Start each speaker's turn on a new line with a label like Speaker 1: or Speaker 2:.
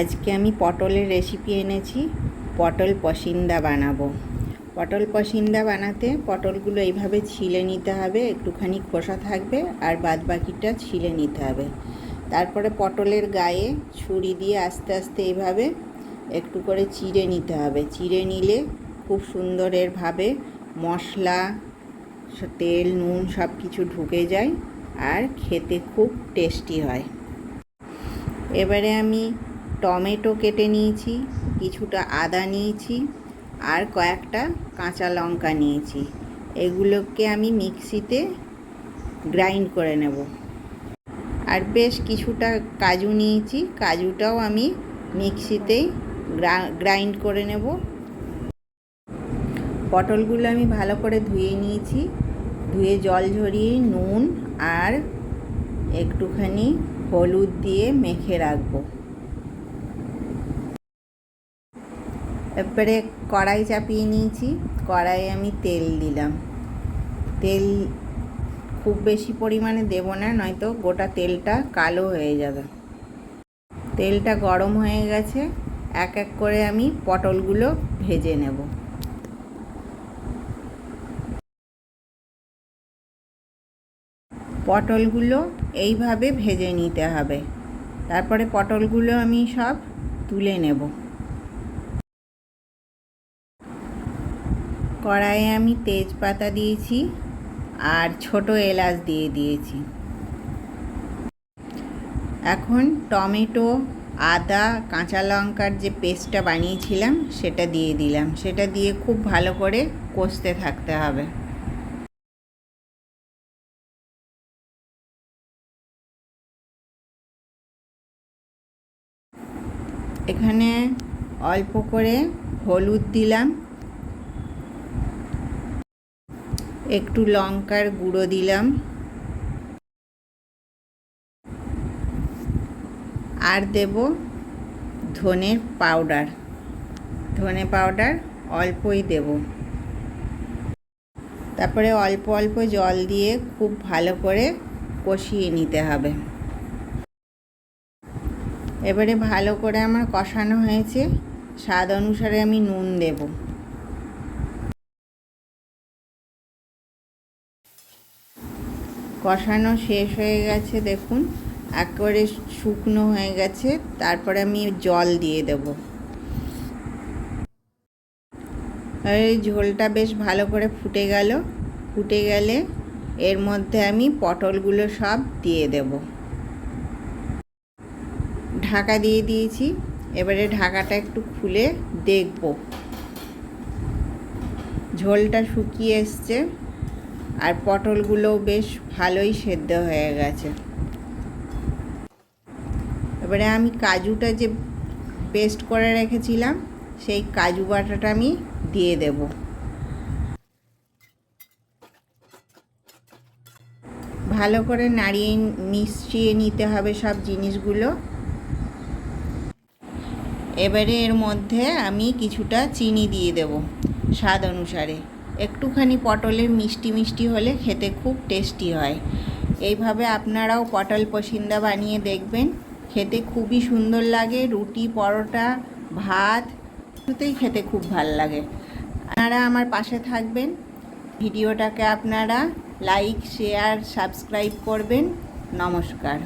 Speaker 1: আজকে আমি পটলের রেসিপি এনেছি। পটল পসিন্দা বানাবো। পটল পসিন্দা বানাতে পটলগুলো এইভাবে ছিলে নিতে হবে, একটুখানি খোসা থাকবে আর বাদ বাকিটা ছিলে নিতে হবে। তারপরে পটলের গায়ে ছুরি দিয়ে আস্তে আস্তে এইভাবে একটু করে চিড়ে নিতে হবে। চিড়ে নিলে খুব সুন্দর এরভাবে মশলা, তেল, নুন সব কিছু ঢুকে যায় আর খেতে খুব টেস্টি হয়। এবারে আমি টমেটো কেটে নিয়েছি, কিছুটা আদা নিয়েছি আর কয়েকটা কাঁচা লঙ্কা নিয়েছি। এগুলোকে আমি মিক্সিতে গ্রাইন্ড করে নেব। আর বেশ কিছুটা কাজু নিয়েছি, কাজুটাও আমি মিক্সিতেই গ্রাইন্ড করে নেব। পটলগুলো আমি ভালো করে ধুয়ে নিয়েছি, ধুয়ে জল ঝরিয়ে নুন আর একটুখানি হলুদ দিয়ে মেখে রাখব। এরপরে কড়াই চাপিয়ে নিয়েছি। কড়াইয়ে আমি তেল দিলাম। তেল খুব বেশি পরিমাণে দেব না, নয়তো গোটা তেলটা কালো হয়ে যাবে। তেলটা গরম হয়ে গেছে। এক এক করে আমি পটলগুলো ভেজে নেব। পটলগুলো এইভাবে ভেজে নিতে হবে। তারপরে পটলগুলো আমি সব তুলে নেব। কড়াইয়ে আমি তেজপাতা দিয়েছি আর ছোট এলাচ দিয়ে দিয়েছি। এখন টমেটো, আদা, কাঁচা লঙ্কার যে পেস্টটা বানিয়েছিলাম সেটা দিয়ে দিলাম। সেটা দিয়ে খুব ভালো করে কষতে থাকতে হবে। এখানে অল্প করে হলুদ দিলাম। একটু লঙ্কার গুঁড়ো দিলাম। আর দেব ধনের পাউডার। ধনে পাউডার অল্পই দেব। তারপরে অল্প অল্প জল দিয়ে খুব ভালো করে কষিয়ে নিতে হবে। এবারে ভালো করে আমার কষানো হয়েছে। স্বাদ অনুসারে আমি নুন দেবো। কষানো শেষ হয়ে গেছে, দেখুন। একেবারে শুকনো হয়ে গেছে। তারপরে আমি জল দিয়ে দেব। এই ঝোলটা বেশ ভালো করে ফুটে গেল। ফুটে গেলে এর মধ্যে আমি পটলগুলো সব দিয়ে দেব। ঢাকা দিয়ে দিয়েছি। এবারে ঢাকাটা একটু খুলে দেখব। ঝোলটা শুকিয়ে এসছে। আর পটলগুলোও বেশ ভালোই সেদ্ধ হয়ে গেছে। এবারে আমি কাজুটা যে পেস্ট করে রেখেছিলাম, সেই কাজু বাটাটা আমি দিয়ে দেব। ভালো করে নাড়িয়ে মিশিয়ে নিতে হবে সব জিনিসগুলো। এবারে এর মধ্যে আমি কিছুটা চিনি দিয়ে দেব, স্বাদ অনুসারে। একটুখানি পটলের মিষ্টি মিষ্টি হলে খেতে খুব টেস্টি হয়। এইভাবে আপনারাও পটল পসিন্দা বানিয়ে দেখবেন। খেতে খুবই সুন্দর লাগে, রুটি, পরোটা, ভাত কিছুতেই খেতে খুব ভালো লাগে। আপনারা আমার পাশে থাকবেন। ভিডিওটাকে আপনারা লাইক শেয়ার সাবস্ক্রাইব করবেন। নমস্কার।